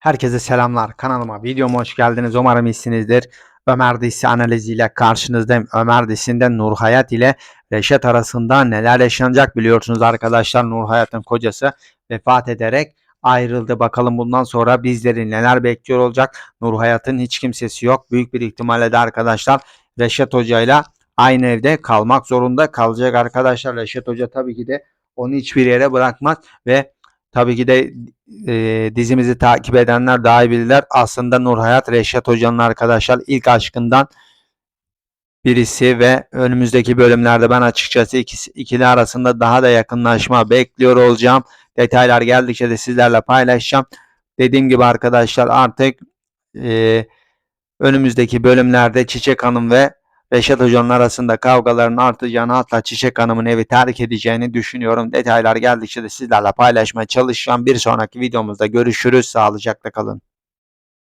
Herkese selamlar. Kanalıma, videoma hoş geldiniz. Umarım iyisinizdir. Ömer Disi analiziyle karşınızdayım. Ömer Disi'nde Nur Hayat ile Reşat arasında neler yaşanacak biliyorsunuz arkadaşlar. Nur Hayat'ın kocası vefat ederek ayrıldı. Bakalım bundan sonra bizleri neler bekliyor olacak. Nur Hayat'ın hiç kimsesi yok. Büyük bir ihtimalle de arkadaşlar Reşat Hoca ile aynı evde kalmak zorunda kalacak arkadaşlar. Reşat Hoca tabii ki de onu hiçbir yere bırakmaz ve tabii ki de e, dizimizi takip edenler daha iyi bilirler. Aslında Nur Hayat Reşat Hoca'nın arkadaşlar ilk aşkından birisi ve önümüzdeki bölümlerde ben açıkçası ikisi, ikili arasında daha da yakınlaşma bekliyor olacağım. Detaylar geldikçe de sizlerle paylaşacağım. Dediğim gibi arkadaşlar artık e, önümüzdeki bölümlerde Çiçek Hanım ve Reşat Hoca'nın arasında kavgaların artacağını hatta Çiçek Hanım'ın evi terk edeceğini düşünüyorum. Detaylar geldikçe de sizlerle paylaşmaya çalışacağım. Bir sonraki videomuzda görüşürüz. Sağlıcakla kalın.